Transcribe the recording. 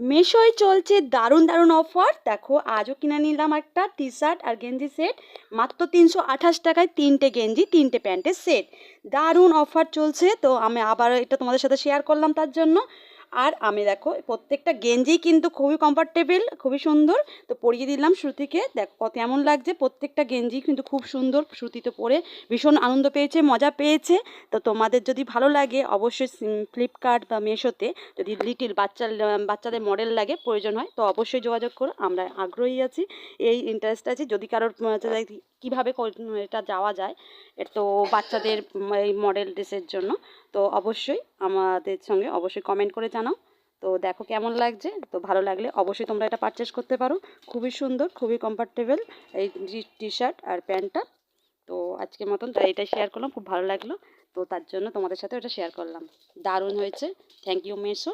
মেশোয় চলছে দারুণ দারুণ অফার দেখো, আজও কিনে নিলাম একটা টি শার্ট আর গেঞ্জি সেট মাত্র তিনশো আঠাশ টাকায় তিনটে গেঞ্জি, তিনটে প্যান্টের সেট দারুণ অফার চলছে, তো আমি আবার এটা তোমাদের সাথে শেয়ার করলাম তার জন্য। আর আমি দেখো, প্রত্যেকটা গেঞ্জি কিন্তু খুবই কমফর্টেবল খুবই সুন্দর। তো পরিয়ে দিলাম শ্রুতিকে দেখো কত এমন লাগছে, প্রত্যেকটা গেঞ্জি কিন্তু খুব সুন্দর শ্রুতি তো পরে। ভীষণ আনন্দ পেয়েছে, মজা পেয়েছে। তো তোমাদের যদি ভালো লাগে, অবশ্যই ফ্লিপকার্ট বা মেশোতে যদি লিটিল বাচ্চার, বাচ্চাদের মডেল লাগে, প্রয়োজন হয়, তো অবশ্যই যোগাযোগ করো। আমরা আগ্রহী আছি, এই ইন্টারেস্ট আছে। যদি কারোর হচ্ছে কীভাবে এটা যাওয়া যায় তো বাচ্চাদের এই মডেল ড্রেসের জন্য। তো অবশ্যই আমাদের সঙ্গে অবশ্যই কমেন্ট করে জানাও তো দেখো কেমন লাগছে? তো ভালো লাগলে অবশ্যই তোমরা এটা পারচেস করতে পারো। খুবই সুন্দর, খুবই কমফর্টেবল এই টি শার্ট আর প্যান্টটা। তো আজকের মতন তাই এটা শেয়ার করলাম, খুব ভালো লাগল। তো তার জন্য তোমাদের সাথে ওটা শেয়ার করলাম। দারুণ হয়েছে। Thank you মেসো